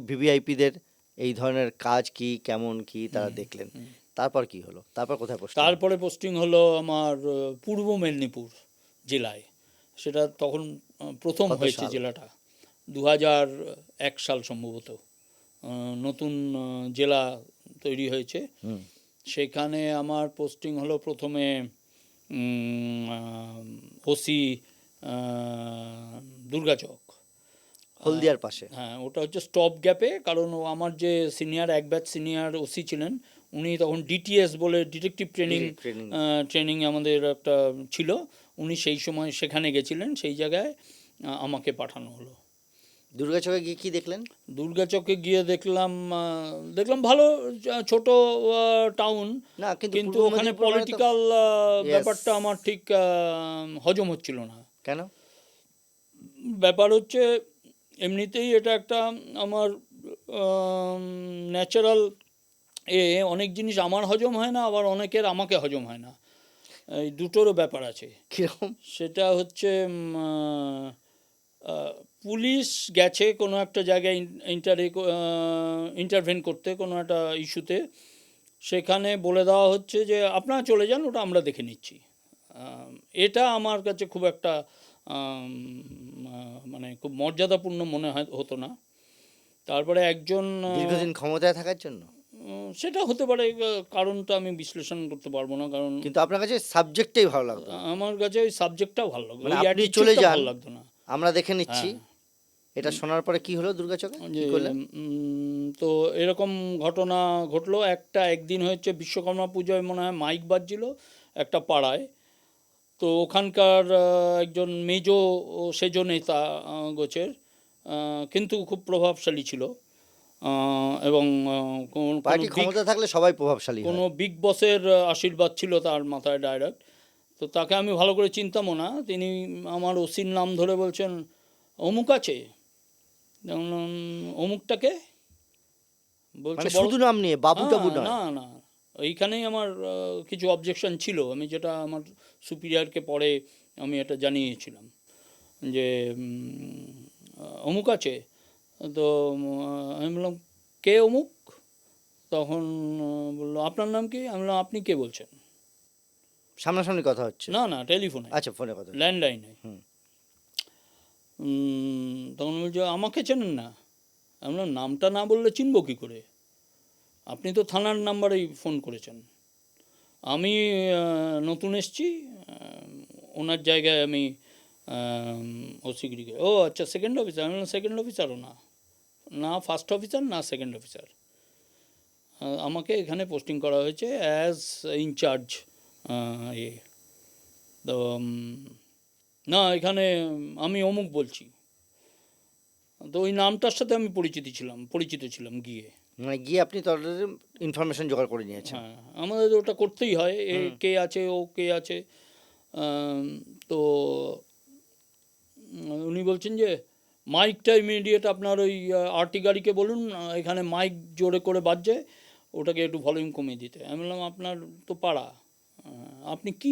ভিভিআইপিদের এই ধরনের কাজ কি কেমন কি তারা দেখলেন। তারপর কি হলো? তারপর কোথায় পোস্ট তারপরে পোস্টিং হলো আমার পূর্ব মেদিনীপুর জেলায়। সেটা তখন প্রথম হয়েছে জেলাটা। দু এক সাল সম্ভবত। নতুন জেলা তৈরি হয়েছে। সেখানে আমার পোস্টিং হলো প্রথমে ওসি দুর্গাচক। হলদিয়ার পাশে। হ্যাঁ ওটা হচ্ছে স্টপ গ্যাপে কারণ আমার যে সিনিয়র এক ব্যাচ সিনিয়র ওসি ছিলেন উনি তখন ডিটিএস বলে ডিটেকটিভ ট্রেনিং ট্রেনিং আমাদের একটা ছিল উনি সেই সময় সেখানে গেছিলেন সেই জায়গায় আমাকে পাঠানো হলো। দুর্গাচকে গিয়ে কি দেখলেন? দুর্গাচকে গিয়ে দেখলাম দেখলাম ভালো ছোট টাউন না কিন্তু ওখানে মেদিনীপুর মানে পলিটিক্যাল ব্যাপারটা আমার ঠিক হজম হচ্ছিল না। কেন? ব্যাপার হচ্ছে এমনিতেই এটা একটা আমার ন্যাচারাল এ অনেক জিনিস আমার হজম হয় না আবার অনেকের আমাকে হজম হয় না। এই দুটোরও ব্যাপার আছে। কীরকম? সেটা হচ্ছে পুলিশ গেছে কোনো একটা জায়গায় ইন্টারে ইন্টারভেন করতে কোনো একটা ইস্যুতে। সেখানে বলে দেওয়া হচ্ছে যে আপনারা চলে যান ওটা আমরা দেখে নিচ্ছি। এটা আমার কাছে খুব একটা মানে খুব মর্যাদাপূর্ণ মনে হয় হতো না। তারপরে একজন দীর্ঘদিন ক্ষমতায় থাকার জন্য? সেটা হতে পারে আহ, কারণটা আমি বিশ্লেষণ করতে পারব না কারণ কিন্তু আপনার কাছে সাবজেক্টটাই ভালো লাগতো। আমার কাছে ওই সাবজেক্টটাও ভালো লাগতো মানে আপনি চলে যান, ভালো লাগতো না। আমরা দেখে নিচ্ছি। হ্যাঁ। এটা শোনার পরে কি হলো দুর্গাচকে তো এরকম ঘটনা ঘটলো। একটা একদিন হচ্ছে বিশ্বকর্মা পুজোয় মনে হয় মাইক বাজছিল একটা পাড়ায়। তো ওখানকার একজন মেজ সেজ নেতা গোছের কিন্তু খুব প্রভাবশালী ছিল এবং পার্টি ক্ষমতা থাকলে সবাই প্রভাবশালী কোনো বিগ বসের আশীর্বাদ ছিল তার মাথায় ডাইরেক্ট তো তাকে আমি ভালো করে চিনতামও না। তিনি আমার ওসির নাম ধরে বলছেন অমুক আছে? যেমন, অমুকটাকে? বলছে মানে শুধু নাম নিয়ে বাবু টাবু না না এইখানেই আমার কিছু অবজেকশন ছিল। আমি যেটা আমার সুপিরিয়রকে পরে আমি এটা জানিয়েছিলাম যে অমুক আছে। তো আমি বললাম কে অমুক? তখন বলল আপনার নাম কি? আমি বললাম আপনি কে বলছেন? সামনাসামনি কথা হচ্ছে? না না টেলিফোনে। আচ্ছা ফোনে কথা। ল্যান্ডলাইনে। হুম। তখন বলছে আমাকে চেনেন না? আমি বললাম নামটা না বললে চিনবো কী করে? আপনি তো থানার নাম্বারেই ফোন করেছেন। আমি নতুন এসছি ওনার জায়গায় আমি ওসিগিরিকে ও আচ্ছা সেকেন্ড অফিসার আমি সেকেন্ড অফিসারও না। না ফার্স্ট অফিসার না সেকেন্ড অফিসার আমাকে এখানে পোস্টিং করা হয়েছে অ্যাজ ইনচার্জ এ। তো না, এখানে, আমি অমুক বলছি। তো ওই নামটার সাথে আমি পরিচিত ছিলাম পরিচিত ছিলাম গিয়ে। মানে গিয়ে আপনি তাদের ইনফরমেশন জোগাড় করে নিয়েছেন। হ্যাঁ আমাদের ওটা করতেই হয়। এ কে আছে ও কে আছে। তো উনি বলছেন যে মাইকটা ইমিডিয়েট আপনার ওই আরটি গাড়িকে বলুন এখানে মাইক জোরে করে বাজছে ওটাকে একটু ভলিউম কমিয়ে দিতে। আমি বললাম আপনার তো পাড়া আপনি কি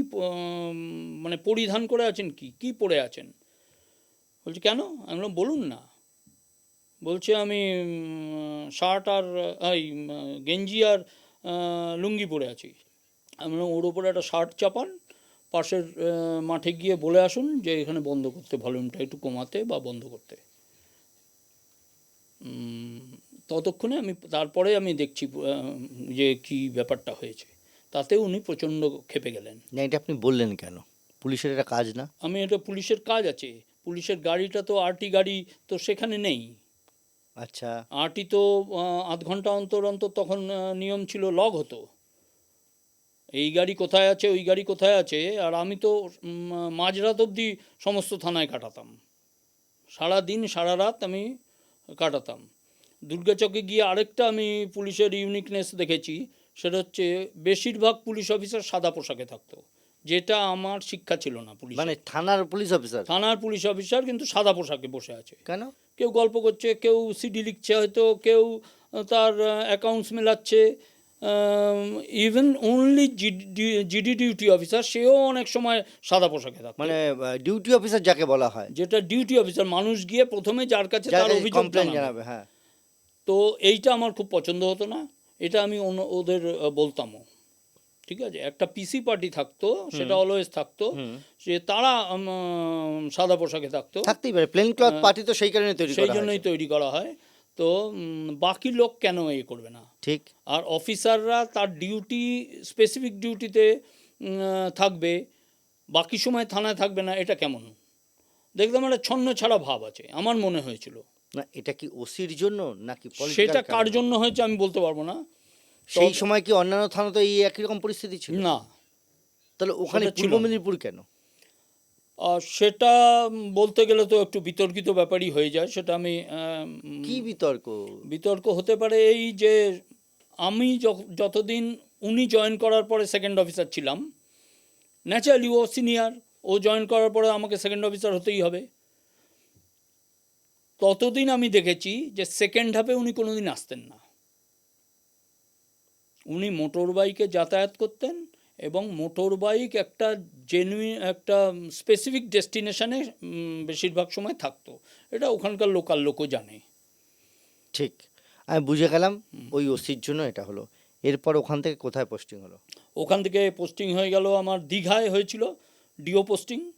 মানে পরিধান করে আছেন কি? কি পরে আছেন? বলছে কেন? আমি বললাম বলুন না। বলছে আমি শার্ট আর এই গেঞ্জি আর লুঙ্গি পরে আছি। আমি ওর ওপরে একটা শার্ট চাপান পাশের মাঠে গিয়ে বলে আসুন যে এখানে বন্ধ করতে ভলিউমটা একটু কমাতে বা বন্ধ করতে। ততক্ষণে আমি তারপরে আমি দেখছি যে কি ব্যাপারটা হয়েছে। তাতে উনি প্রচণ্ড খেপে গেলেন। না এটা আপনি বললেন কেন? পুলিশের এটা কাজ না? আমি এটা পুলিশের কাজ আছে। পুলিশের গাড়িটা তো আরটি গাড়ি তো সেখানে নেই। আচ্ছা। আরটি তো আধ ঘণ্টা অন্তর অন্তর তখন নিয়ম ছিল লগ হতো। এই গাড়ি কোথায় আছে ওই গাড়ি কোথায় আছে আর আমি তো মাঝরাত অবধি সমস্ত থানায় কাটাতাম। সারা দিন সারা রাত আমি কাটাতাম। দুর্গাচকে গিয়ে আরেকটা আমি পুলিশের ইউনিকনেস দেখেছি সেটা হচ্ছে বেশিরভাগ পুলিশ অফিসার সাদা পোশাকে থাকতো যেটা আমার শিক্ষা ছিল না পুলিশ মানে থানার পুলিশ অফিসার থানার পুলিশ অফিসার কিন্তু সাদা পোশাকে বসে আছে। কেন? কেউ গল্প করছে কেউ সিডি লিখছে হয়তো কেউ তার accounts মেলাচ্ছে even only GD duty officer সেও অনেক সময় সাদা পোশাকে থাকে মানে ডিউটি অফিসার যাকে বলা হয়। যেটা ডিউটি অফিসার মানুষ গিয়ে প্রথমে যার কাছে তার অভিযোগ জানাবে। হ্যাঁ। তো এইটা আমার খুব পছন্দ হতো না এটা আমি ওদের বলতামও। ঠিক আছে? একটা পিসি পার্টি থাকতো সেটা অলওয়েজ থাকতো। যে তারা সাদা পোশাকে থাকতো। থাকতেই পারে প্লেন ক্লথ পার্টি তো সেই কারণে তৈরি সেই জন্যই তৈরি করা হয়। তো বাকি লোক কেন এ করবে না? ঠিক। আর অফিসাররা তার ডিউটি স্পেসিফিক ডিউটিতে থাকবে। বাকি সময় থানায় থাকবে না এটা কেমন? দেখলাম একটা ছন্ন ছাড়া ভাব আছে আমার মনে হয়েছিল। না এটা কি ওসির জন্য নাকি সেটা কার জন্য হয়েছে আমি বলতে পারব না। সেই সময় কি অন্যান্য থানা তো এই একই রকম পরিস্থিতি ছিল? না। তাহলে ওখানে সেটা ছিল পূর্ব না। মেদিনীপুর কেন? আর সেটা বলতে গেলে তো একটু বিতর্কিত ব্যাপারই হয়ে যায় সেটা আমি কি বিতর্ক? বিতর্ক হতে পারে এই যে আমি যখ- যতদিন উনি জয়েন করার পরে সেকেন্ড অফিসার ছিলাম ন্যাচারালি ও সিনিয়র ও জয়েন করার পরে আমাকে সেকেন্ড অফিসার হতেই হবে। ততদিন আমি দেখেছি যে সেকেন্ড হাফে উনি কোনোদিন আসতেন না। উনি মোটর বাইকে যাতায়াত করতেন এবং মোটর বাইক একটা জেনুইন একটা স্পেসিফিক ডেস্টিনেশনে বেশিরভাগ সময় থাকতো। এটা ওখানকার লোকাল লোকও জানে। ঠিক। আমি বুঝে গেলাম ওই ওসির জন্য এটা হলো। এরপর ওখান থেকে কোথায় পোস্টিং হলো? ওখান থেকে পোস্টিং হয়ে গেল আমার দীঘায় হয়েছিল ডিও পোস্টিং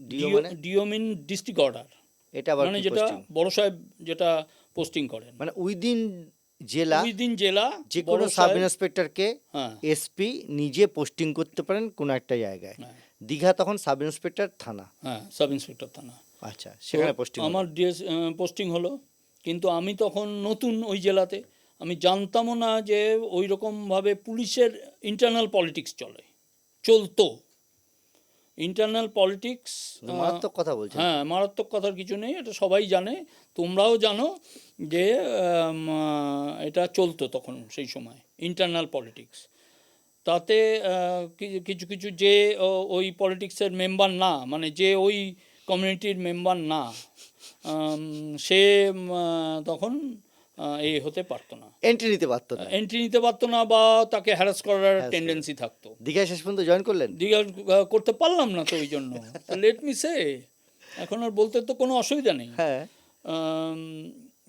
ডিও মানে? ডিও মিন ডিস্ট্রিক্ট অর্ডার এটা মানে যেটা? বড় সাহেব যেটা পোস্টিং করেন। মানে উইদিন জেলা দিন জেলা যে কোনো সাব ইন্সপেক্টরকে হ্যাঁ। এসপি নিজে পোস্টিং করতে পারেন কোনো একটা জায়গায়। হ্যাঁ, দীঘা তখন সাব ইন্সপেক্টর থানা। হ্যাঁ সাব ইন্সপেক্টর থানা। আচ্ছা সেখানে পোস্টিং আমার ডিএস পোস্টিং হলো। কিন্তু আমি তখন নতুন ওই জেলাতে। আমি জানতামও না যে ওই রকমভাবে পুলিশের ইন্টারনাল পলিটিক্স চলে। চলতো। ইন্টারনাল পলিটিক্স মারাত্মক কথা বলছে হ্যাঁ মারাত্মক কথার কিছু নেই এটা সবাই জানে। তোমরাও জানো যে এটা চলতো তখন সেই সময় ইন্টারনাল পলিটিক্স তাতে কিছু কিছু যে ওই পলিটিক্সের মেম্বার না মানে যে ওই কমিউনিটির মেম্বার না সে তখন এ হতে পারতো না। এন্ট্রি নিতে পারতো না। এন্ট্রি নিতে পারতো না বা তাকে হ্যারাস করার টেন্ডেন্সি থাকতো। দীঘায় শেষ পর্যন্ত জয়েন করলেন? দীঘা করতে পারলাম না তো ওই জন্য। লেট মি সে এখন আর বলতে তো কোনো অসুবিধা নেই। হ্যাঁ।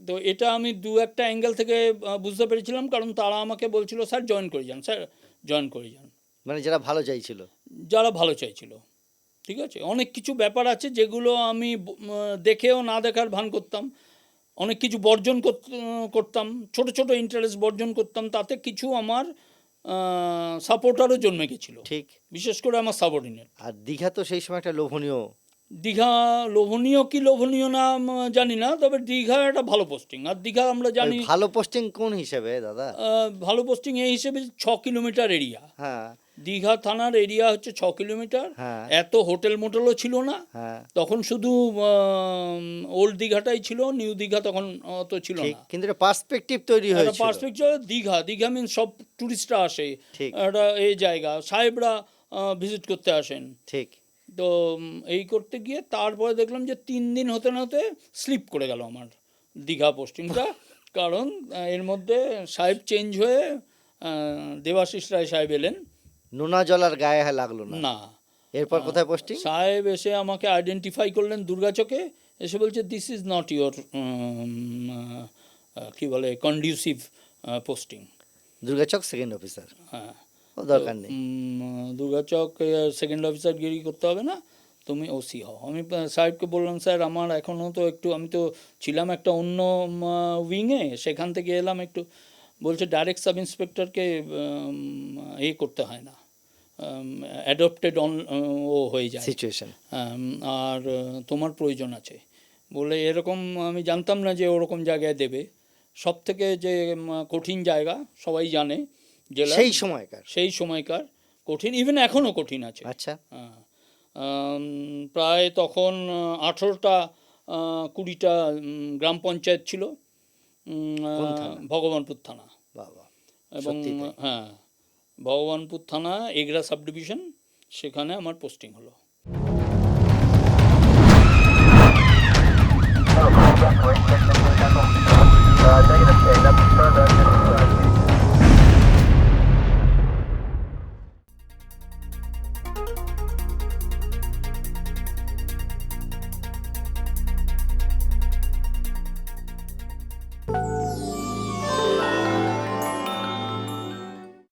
তো এটা আমি দু একটা অ্যাঙ্গেল থেকে বুঝতে পেরেছিলাম কারণ তারা আমাকে বলছিল স্যার জয়েন করে যান স্যার জয়েন করে যান। মানে যারা ভালো চাইছিল? যারা ভালো চাইছিল। ঠিক আছে? অনেক কিছু ব্যাপার আছে যেগুলো আমি দেখেও না দেখার ভান করতাম। অনেক কিছু বর্জন করত- করতাম ছোট ছোট ইন্টারেস্ট বর্জন করতাম তাতে কিছু আমার সাপোর্টারও জন্মে গেছিল ঠিক। বিশেষ করে আমার সাবঅর্ডিনেট আর দীঘা তো সেই সময় একটা লোভনীয়। দীঘা লোভনীয় কি লোভনীয় না জানি না তবে দীঘা একটা ভালো পোস্টিং আর দীঘা আমরা জানি ভালো পোস্টিং কোন হিসেবে দাদা? ভালো পোস্টিং এই হিসেবে ছ কিলোমিটার এরিয়া হ্যাঁ। দীঘা থানার এরিয়া হচ্ছে ছ কিলোমিটার। হ্যাঁ। এত হোটেল মোটেলও ছিল না। হ্যাঁ। তখন শুধু ওল্ড দীঘাটাই ছিল নিউ দীঘা তখন অত ছিল না। কিন্তু পার্সপেক্টিভ তৈরি হয়েছিল। পার্সপেক্টিভ দীঘা। দীঘা মিন সব টুরিস্টরা আসে। একটা এই জায়গা। সাহেবরা ভিজিট করতে আসেন। ঠিক। তো এই করতে গিয়ে তারপরে দেখলাম যে তিন দিন হতে না হতে স্লিপ করে গেল আমার দীঘা পোস্টিংটা কারণ এর মধ্যে সাহেব চেঞ্জ হয়ে দেবাশিস রায় সাহেব এলেন। নোনা জল আর গায়ে হ্যাঁ লাগল না। না। এরপর কোথায় পোস্টিং? সাহেব এসে আমাকে আইডেন্টিফাই করলেন দুর্গাচকে এসে বলছে দিস ইজ নট ইয়োর কি বলে conducive posting Durgachak second officer হ্যাঁ। দরকার নেই। দুর্গাচক সেকেন্ড অফিসার গিরি করতে হবে না তুমি ওসি হও। আমি সাহেবকে বললাম স্যার আমার এখনও তো একটু আমি তো ছিলাম একটা অন্য উইংয়ে সেখান থেকে এলাম একটু। বলছে ডাইরেক্ট সাব ইন্সপেক্টরকে এ করতে হয় না। অ্যাডপ্টেড অন ও হয়ে যায়। সিচুয়েশন আর তোমার প্রয়োজন আছে। বলে এরকম আমি জানতাম না যে ওরকম জায়গায় দেবে। সব থেকে যে কঠিন জায়গা সবাই জানে জেলা। সেই সময়কার। সেই সময়কার কঠিন ইভেন এখনও কঠিন আছে। আচ্ছা। হ্যাঁ। প্রায় তখন আঠেরোটা কুড়িটা গ্রাম পঞ্চায়েত ছিল? ভগবানপুর থানা। বাবা এবং হ্যাঁ ভগবানপুর থানা এগরা সাব ডিভিশন সেখানে আমার পোস্টিং হলো। Uh, negative.